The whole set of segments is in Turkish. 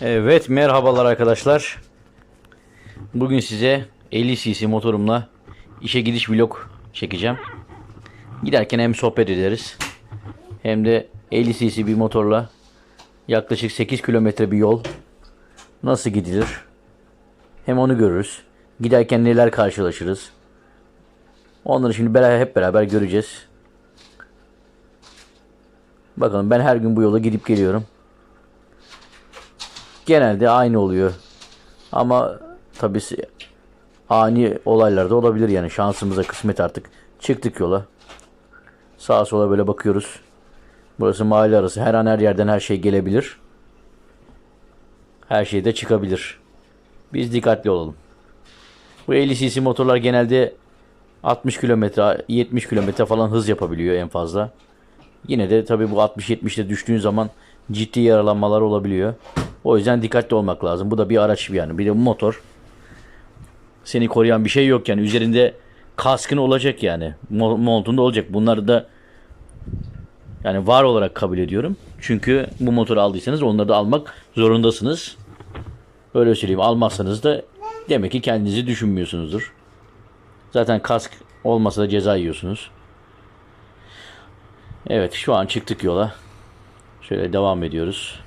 Evet merhabalar arkadaşlar. Bugün size 50 cc motorumla işe gidiş vlog çekeceğim. Giderken hem sohbet ederiz hem de 50 cc bir motorla yaklaşık 8 kilometre bir yol nasıl gidilir hem onu görürüz. Giderken neler karşılaşırız. Onları şimdi beraber, hep beraber göreceğiz. Bakalım ben her gün bu yola gidip geliyorum genelde aynı oluyor. Ama tabii ani olaylar da olabilir yani şansımıza kısmet artık. Çıktık yola. Sağa sola böyle bakıyoruz. Burası mahalle arası. Her an her yerden her şey gelebilir. Her şey de çıkabilir. Biz dikkatli olalım. Bu 50 cc motorlar genelde 60 kilometre 70 kilometre falan hız yapabiliyor en fazla. Yine de tabii bu 60-70'te düştüğün zaman ciddi yaralanmalar olabiliyor. O yüzden dikkatli olmak lazım. Bu da bir araç yani. Bir de motor. Seni koruyan bir şey yok yani. Üzerinde kaskın olacak yani. Mo- Montunda olacak. Bunları da yani var olarak kabul ediyorum. Çünkü bu motoru aldıysanız onları da almak zorundasınız. Öyle söyleyeyim. Almazsanız da demek ki kendinizi düşünmüyorsunuzdur. Zaten kask olmasa da ceza yiyorsunuz. Evet şu an çıktık yola. Şöyle devam ediyoruz.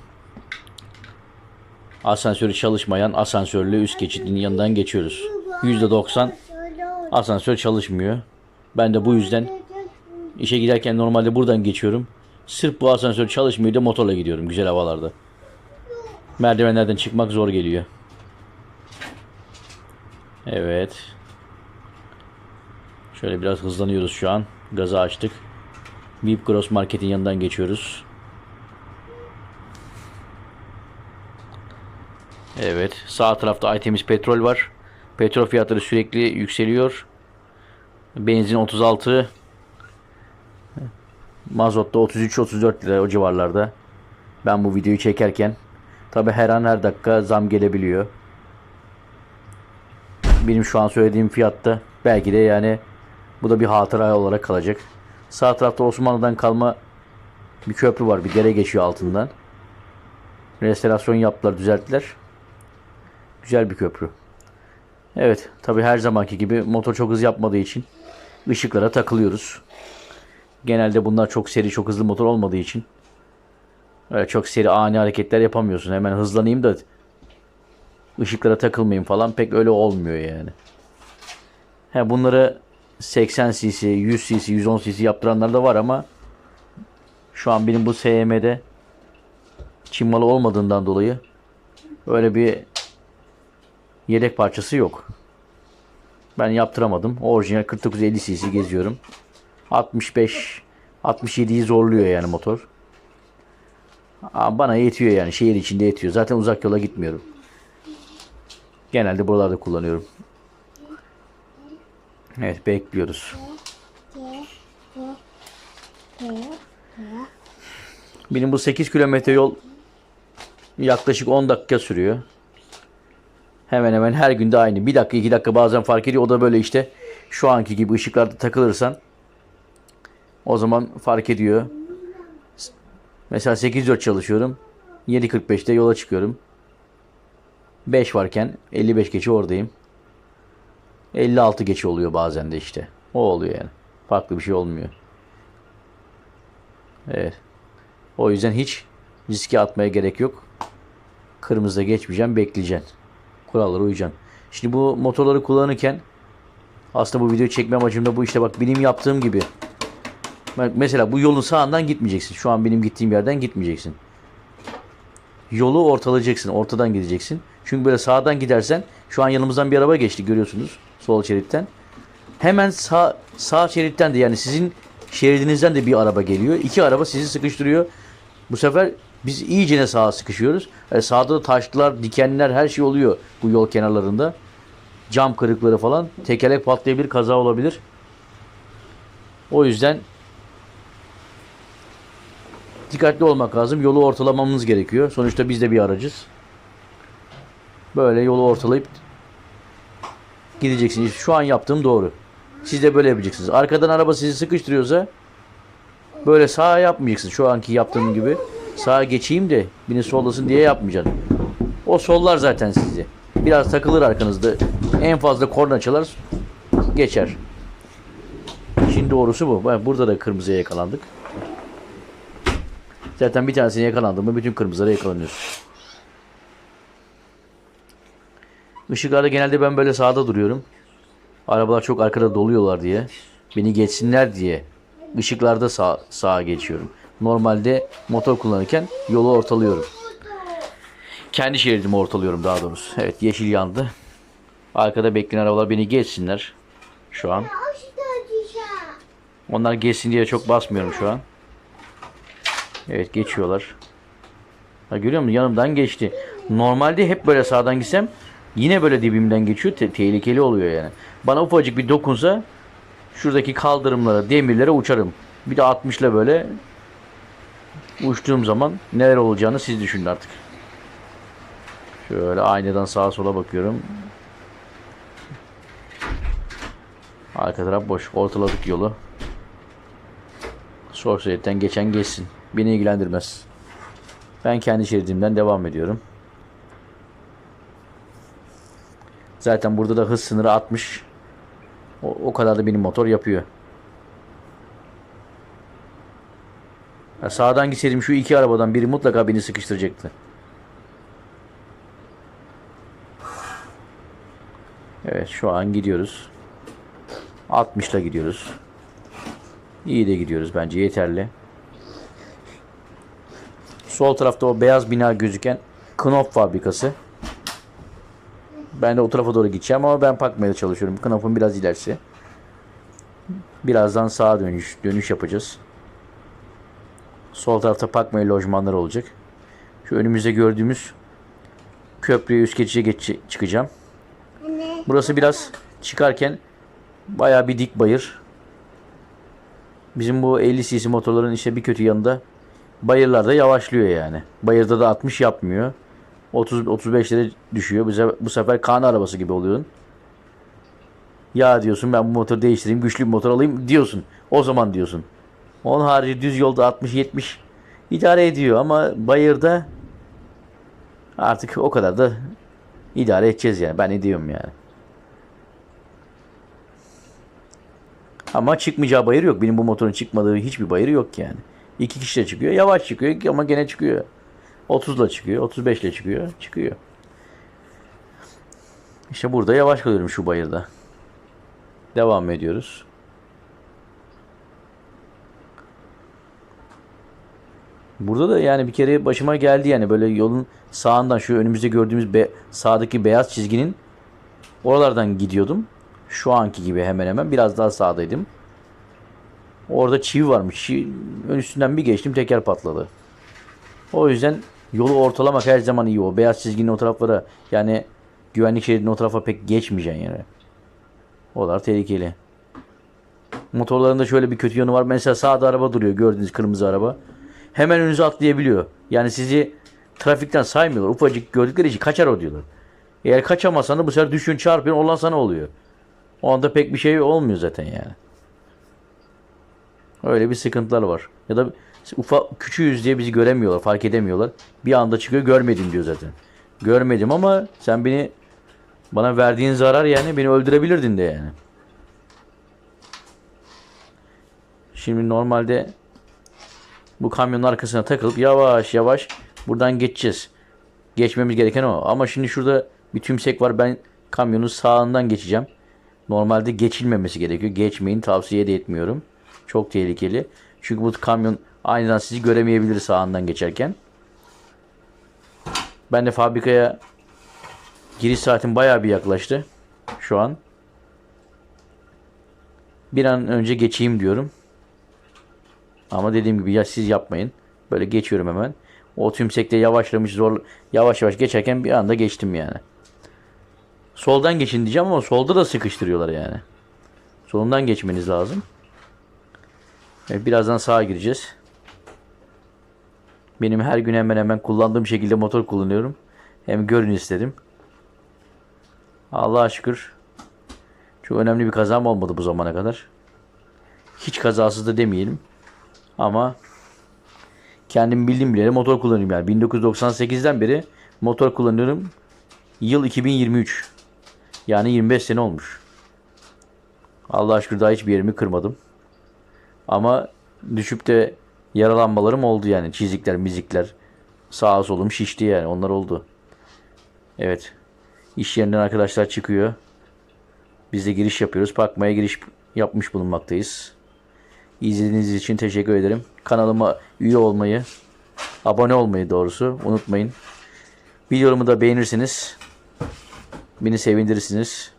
Asansörü çalışmayan asansörlü üst geçidin yanından geçiyoruz. %90 asansör çalışmıyor. Ben de bu yüzden işe giderken normalde buradan geçiyorum. Sırf bu asansör çalışmıyor da motorla gidiyorum güzel havalarda. Merdivenlerden çıkmak zor geliyor. Evet. Şöyle biraz hızlanıyoruz şu an. Gazı açtık. Vip Gross Market'in yanından geçiyoruz. Evet. Sağ tarafta Aytemiz petrol var. Petrol fiyatları sürekli yükseliyor. Benzin 36. Mazot da 33-34 lira o civarlarda. Ben bu videoyu çekerken. Tabi her an her dakika zam gelebiliyor. Benim şu an söylediğim fiyatta belki de yani bu da bir hatıra olarak kalacak. Sağ tarafta Osmanlı'dan kalma bir köprü var. Bir dere geçiyor altından. Restorasyon yaptılar, düzelttiler. Güzel bir köprü. Evet, tabi her zamanki gibi motor çok hız yapmadığı için ışıklara takılıyoruz. Genelde bunlar çok seri, çok hızlı motor olmadığı için öyle çok seri ani hareketler yapamıyorsun. Hemen hızlanayım da ışıklara takılmayayım falan pek öyle olmuyor yani. He bunları 80 cc, 100 cc, 110 cc yaptıranlar da var ama şu an benim bu SM'de Çin malı olmadığından dolayı öyle bir yedek parçası yok. Ben yaptıramadım. Orijinal 4950 cc geziyorum. 65 67'yi zorluyor yani motor. Bana yetiyor yani şehir içinde yetiyor. Zaten uzak yola gitmiyorum. Genelde buralarda kullanıyorum. Evet bekliyoruz. Benim bu 8 kilometre yol yaklaşık 10 dakika sürüyor. Hemen hemen her günde aynı. 1 dakika 2 dakika bazen fark ediyor. O da böyle işte şu anki gibi ışıklarda takılırsan o zaman fark ediyor. Mesela 8-4 çalışıyorum. 7.45'te yola çıkıyorum. 5 varken 55 geçe oradayım. 56 geçe oluyor bazen de işte. O oluyor yani. Farklı bir şey olmuyor. Evet. O yüzden hiç riske atmaya gerek yok. Kırmızıda geçmeyeceğim, bekleyeceksin. Kurallara uyacaksın. Şimdi bu motorları kullanırken aslında bu videoyu çekme amacım da bu işte bak benim yaptığım gibi. Mesela bu yolun sağından gitmeyeceksin. Şu an benim gittiğim yerden gitmeyeceksin. Yolu ortalayacaksın. Ortadan gideceksin. Çünkü böyle sağdan gidersen şu an yanımızdan bir araba geçti görüyorsunuz. Sol şeritten. Hemen sağ sağ şeritten de yani sizin şeridinizden de bir araba geliyor. İki araba sizi sıkıştırıyor. Bu sefer biz iyicene sağa sıkışıyoruz. E, sağda da taşlar, dikenler her şey oluyor bu yol kenarlarında. Cam kırıkları falan. Tekerlek patlayabilir, kaza olabilir. O yüzden dikkatli olmak lazım. Yolu ortalamamız gerekiyor. Sonuçta biz de bir aracız. Böyle yolu ortalayıp gideceksiniz. Şu an yaptığım doğru. Siz de böyle yapacaksınız. Arkadan araba sizi sıkıştırıyorsa böyle sağa yapmayacaksın. Şu anki yaptığım gibi sağa geçeyim de beni sollasın diye yapmayacaksın. O sollar zaten sizi. Biraz takılır arkanızda. En fazla korna çalar geçer. İşin doğrusu bu. Burada da kırmızıya yakalandık. Zaten bir tanesine yakalandım mı bütün kırmızılara yakalanıyorsun. Işıklarda genelde ben böyle sağda duruyorum. Arabalar çok arkada doluyorlar diye. Beni geçsinler diye. Işıklarda sağ, sağa geçiyorum. Normalde motor kullanırken yolu ortalıyorum. Kendi şeridimi ortalıyorum daha doğrusu. Evet yeşil yandı. Arkada bekleyen arabalar beni geçsinler. Şu an. Onlar geçsin diye çok basmıyorum şu an. Evet geçiyorlar. Ha, görüyor musun? Yanımdan geçti. Normalde hep böyle sağdan gitsem yine böyle dibimden geçiyor. Te- tehlikeli oluyor yani. Bana ufacık bir dokunsa şuradaki kaldırımlara, demirlere uçarım. Bir de 60 ile böyle uçtuğum zaman neler olacağını siz düşünün artık. Şöyle aynadan sağa sola bakıyorum. Arka taraf boş. Ortaladık yolu. Sol şeritten geçen geçsin. Beni ilgilendirmez. Ben kendi şeridimden devam ediyorum. Zaten burada da hız sınırı 60. O, o kadar da benim motor yapıyor. Ya sağdan gitseydim şu iki arabadan biri mutlaka beni sıkıştıracaktı. Evet şu an gidiyoruz. 60 ile gidiyoruz. İyi de gidiyoruz bence yeterli. Sol tarafta o beyaz bina gözüken Knopf fabrikası. Ben de o tarafa doğru gideceğim ama ben bakmaya çalışıyorum. Knopf'un biraz ilerisi. Birazdan sağa dönüş dönüş yapacağız. Sol tarafta Pakmaya lojmanları olacak. Şu önümüzde gördüğümüz köprüye üst geçişe geç çıkacağım. Burası biraz çıkarken bayağı bir dik bayır. Bizim bu 50 cc motorların işte bir kötü yanında bayırlarda yavaşlıyor yani. Bayırda da 60 yapmıyor. 30 35'lere düşüyor. Bu sefer, bu sefer kan arabası gibi oluyorsun. Ya diyorsun ben bu motoru değiştireyim, güçlü bir motor alayım diyorsun. O zaman diyorsun. Onun harici düz yolda 60 70 idare ediyor ama bayırda artık o kadar da idare edeceğiz yani. Ben ediyorum yani. Ama çıkmayacağı bayır yok. Benim bu motorun çıkmadığı hiçbir bayırı yok yani. İki kişi de çıkıyor. Yavaş çıkıyor ama gene çıkıyor. 30 ile çıkıyor. 35 ile çıkıyor. Çıkıyor. İşte burada yavaş kalıyorum şu bayırda. Devam ediyoruz. Burada da yani bir kere başıma geldi yani böyle yolun sağından şu önümüzde gördüğümüz be, sağdaki beyaz çizginin oralardan gidiyordum. Şu anki gibi hemen hemen biraz daha sağdaydım. Orada çivi varmış. Ön üstünden bir geçtim teker patladı. O yüzden yolu ortalamak her zaman iyi o. Beyaz çizginin o taraflara yani güvenlik şeridinin o tarafa pek geçmeyeceksin yani. Oralar tehlikeli. Motorlarında şöyle bir kötü yanı var. Mesela sağda araba duruyor. Gördüğünüz kırmızı araba. Hemen önünüze atlayabiliyor. Yani sizi trafikten saymıyorlar. Ufacık gördükleri için kaçar o diyorlar. Eğer kaçamazsan da bu sefer düşün çarpıyorsun olan sana oluyor. O anda pek bir şey olmuyor zaten yani. Öyle bir sıkıntılar var. Ya da ufak küçüğüz diye bizi göremiyorlar, fark edemiyorlar. Bir anda çıkıyor görmedim diyor zaten. Görmedim ama sen beni bana verdiğin zarar yani beni öldürebilirdin de yani. Şimdi normalde bu kamyonun arkasına takılıp yavaş yavaş buradan geçeceğiz. Geçmemiz gereken o. Ama şimdi şurada bir tümsek var. Ben kamyonun sağından geçeceğim. Normalde geçilmemesi gerekiyor. Geçmeyin tavsiye de etmiyorum. Çok tehlikeli. Çünkü bu kamyon aniden sizi göremeyebilir sağından geçerken. Ben de fabrikaya giriş saatim bayağı bir yaklaştı. Şu an. Bir an önce geçeyim diyorum. Ama dediğim gibi ya siz yapmayın. Böyle geçiyorum hemen. O tümsekte yavaşlamış zor yavaş yavaş geçerken bir anda geçtim yani. Soldan geçin diyeceğim ama solda da sıkıştırıyorlar yani. Solundan geçmeniz lazım. Evet, birazdan sağa gireceğiz. Benim her gün hemen hemen kullandığım şekilde motor kullanıyorum. Hem görün istedim. Allah'a şükür. Çok önemli bir kazam olmadı bu zamana kadar. Hiç kazasız da demeyelim. Ama kendim bildiğim bileli motor kullanıyorum yani. 1998'den beri motor kullanıyorum. Yıl 2023. Yani 25 sene olmuş. Allah'a şükür daha hiçbir yerimi kırmadım. Ama düşüp de yaralanmalarım oldu yani. Çizikler, mizikler. Sağa solum şişti yani. Onlar oldu. Evet. İş yerinden arkadaşlar çıkıyor. Biz de giriş yapıyoruz. Bakmaya giriş yapmış bulunmaktayız. İzlediğiniz için teşekkür ederim. Kanalıma üye olmayı, abone olmayı doğrusu unutmayın. Videomu da beğenirsiniz. Beni sevindirirsiniz.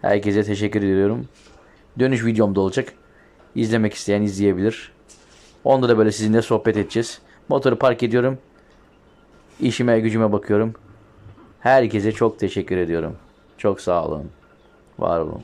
Herkese teşekkür ediyorum. Dönüş videom da olacak. İzlemek isteyen izleyebilir. Onda da böyle sizinle sohbet edeceğiz. Motoru park ediyorum. İşime gücüme bakıyorum. Herkese çok teşekkür ediyorum. Çok sağ olun. Var olun.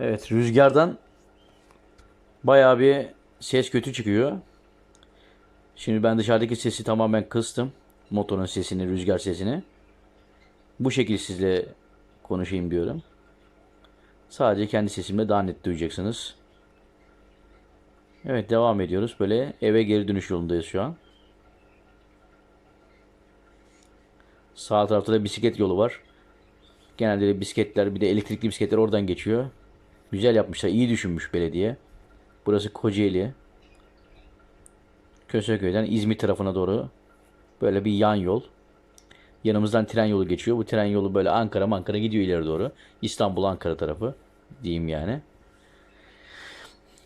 Evet rüzgardan bayağı bir ses kötü çıkıyor. Şimdi ben dışarıdaki sesi tamamen kıstım. Motorun sesini, rüzgar sesini. Bu şekilde sizle konuşayım diyorum. Sadece kendi sesimle daha net duyacaksınız. Evet devam ediyoruz. Böyle eve geri dönüş yolundayız şu an. Sağ tarafta da bisiklet yolu var. Genelde de bisikletler bir de elektrikli bisikletler oradan geçiyor. Güzel yapmışlar. iyi düşünmüş belediye. Burası Kocaeli. Köseköy'den İzmir tarafına doğru böyle bir yan yol. Yanımızdan tren yolu geçiyor. Bu tren yolu böyle Ankara Ankara gidiyor ileri doğru. İstanbul Ankara tarafı diyeyim yani.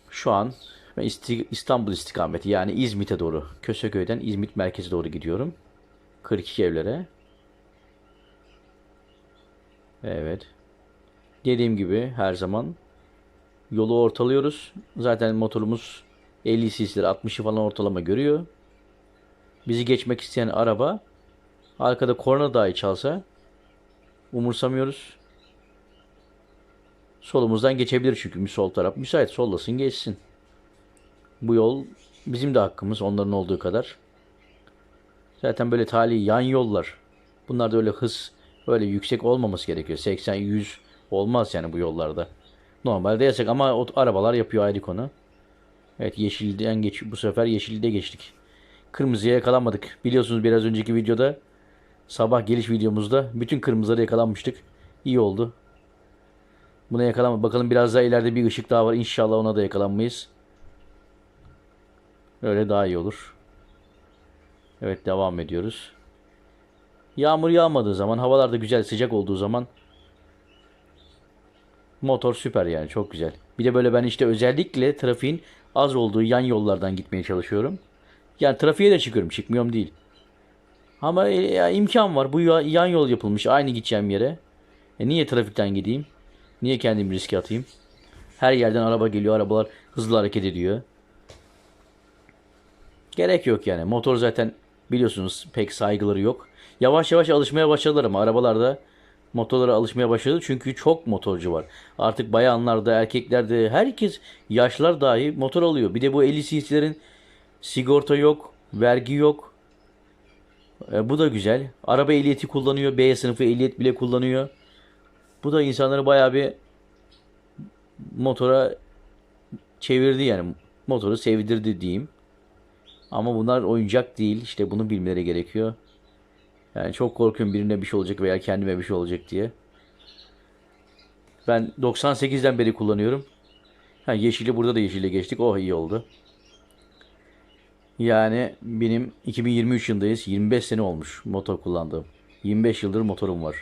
Şu an İstanbul istikameti yani İzmit'e doğru Köseköy'den İzmit merkeze doğru gidiyorum. 42 evlere. Evet. Dediğim gibi her zaman yolu ortalıyoruz. Zaten motorumuz 50 cc'leri 60'ı falan ortalama görüyor. Bizi geçmek isteyen araba arkada korna dahi çalsa umursamıyoruz. Solumuzdan geçebilir çünkü sol taraf müsait sollasın geçsin. Bu yol bizim de hakkımız onların olduğu kadar. Zaten böyle tali yan yollar. Bunlar da öyle hız öyle yüksek olmaması gerekiyor. 80 100 olmaz yani bu yollarda. Normalde yasak ama o arabalar yapıyor ayrı konu. Evet yeşilden geç bu sefer yeşilde geçtik. Kırmızıya yakalanmadık. Biliyorsunuz biraz önceki videoda sabah geliş videomuzda bütün kırmızılara yakalanmıştık. İyi oldu. Buna yakalanmadık. Bakalım biraz daha ileride bir ışık daha var. İnşallah ona da yakalanmayız. Öyle daha iyi olur. Evet devam ediyoruz. Yağmur yağmadığı zaman, havalar da güzel sıcak olduğu zaman motor süper yani çok güzel. Bir de böyle ben işte özellikle trafiğin az olduğu yan yollardan gitmeye çalışıyorum. Yani trafiğe de çıkıyorum, çıkmıyorum değil. Ama e, ya, imkan var. Bu ya- yan yol yapılmış aynı gideceğim yere. E niye trafikten gideyim? Niye kendimi riske atayım? Her yerden araba geliyor, arabalar hızlı hareket ediyor. Gerek yok yani. Motor zaten biliyorsunuz pek saygıları yok. Yavaş yavaş alışmaya başladılar ama arabalarda motorlara alışmaya başladı. Çünkü çok motorcu var. Artık bayanlar da erkekler de herkes yaşlılar dahi motor alıyor. Bir de bu 50 cc'lerin sigorta yok, vergi yok. E, bu da güzel. Araba ehliyeti kullanıyor. B sınıfı ehliyet bile kullanıyor. Bu da insanları bayağı bir motora çevirdi yani. Motoru sevdirdi diyeyim. Ama bunlar oyuncak değil. İşte bunu bilmeleri gerekiyor. Yani çok korkuyorum birine bir şey olacak veya kendime bir şey olacak diye. Ben 98'den beri kullanıyorum. Ha, yeşili burada da yeşile geçtik. Oh iyi oldu. Yani benim 2023 yılındayız. 25 sene olmuş motor kullandığım. 25 yıldır motorum var.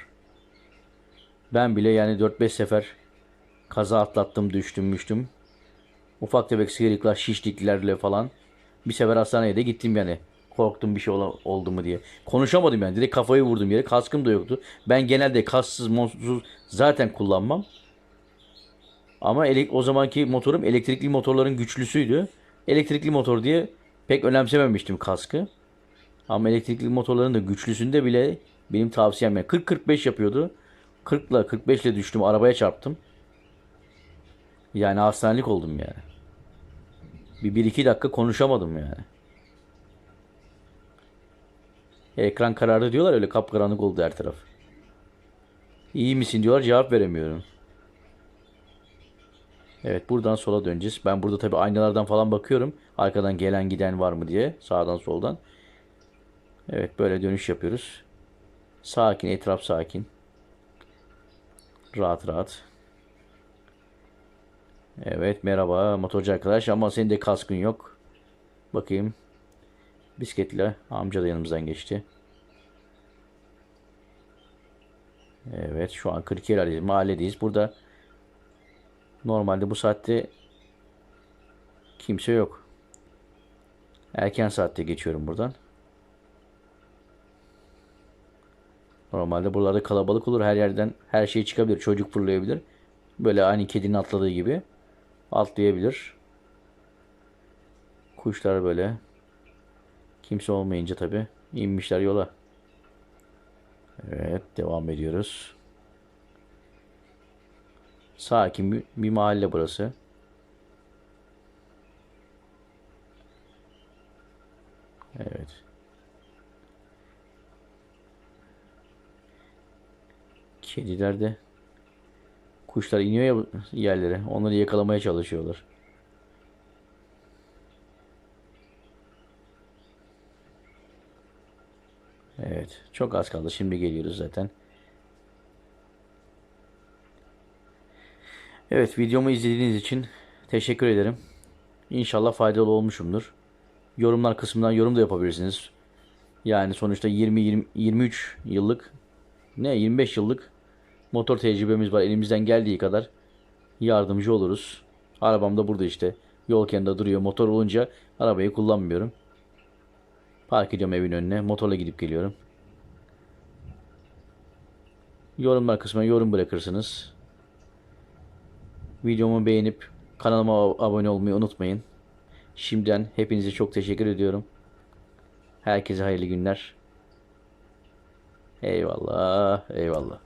Ben bile yani 4-5 sefer kaza atlattım, düştüm, müştüm. Ufak tefek sıyrıklar, şişliklerle falan. Bir sefer hastaneye de gittim yani. Korktum bir şey ola- oldu mu diye. Konuşamadım yani. Direkt kafayı vurdum yere. Kaskım da yoktu. Ben genelde kassız, monsuz zaten kullanmam. Ama elek o zamanki motorum elektrikli motorların güçlüsüydü. Elektrikli motor diye pek önemsememiştim kaskı. Ama elektrikli motorların da güçlüsünde bile benim tavsiyem yani 40-45 yapıyordu. 40 ile 45 ile düştüm. Arabaya çarptım. Yani hastanelik oldum yani. Bir 1-2 dakika konuşamadım yani. Ekran karardı diyorlar öyle kapkaranlık oldu her taraf. İyi misin diyorlar cevap veremiyorum. Evet buradan sola döneceğiz. Ben burada tabii aynalardan falan bakıyorum. Arkadan gelen giden var mı diye. Sağdan soldan. Evet böyle dönüş yapıyoruz. Sakin etraf sakin. Rahat rahat. Evet merhaba motorcu arkadaş ama senin de kaskın yok. Bakayım. Bisikletle amca da yanımızdan geçti. Evet şu an Kırklareli'deyiz. Mahalledeyiz. Burada normalde bu saatte kimse yok. Erken saatte geçiyorum buradan. Normalde buralarda kalabalık olur. Her yerden her şey çıkabilir. Çocuk fırlayabilir. Böyle aynı kedinin atladığı gibi atlayabilir. Kuşlar böyle. Kimse olmayınca tabi inmişler yola. Evet devam ediyoruz. Sakin bir, mahalle burası. Evet. Kediler de kuşlar iniyor ya yerlere. Onları yakalamaya çalışıyorlar. Evet. Çok az kaldı. Şimdi geliyoruz zaten. Evet. Videomu izlediğiniz için teşekkür ederim. İnşallah faydalı olmuşumdur. Yorumlar kısmından yorum da yapabilirsiniz. Yani sonuçta 20, 20 23 yıllık ne 25 yıllık motor tecrübemiz var. Elimizden geldiği kadar yardımcı oluruz. Arabam da burada işte. Yol kenarında duruyor. Motor olunca arabayı kullanmıyorum. Park ediyorum evin önüne. Motorla gidip geliyorum. Yorumlar kısmına yorum bırakırsınız. Videomu beğenip kanalıma abone olmayı unutmayın. Şimdiden hepinize çok teşekkür ediyorum. Herkese hayırlı günler. Eyvallah, eyvallah.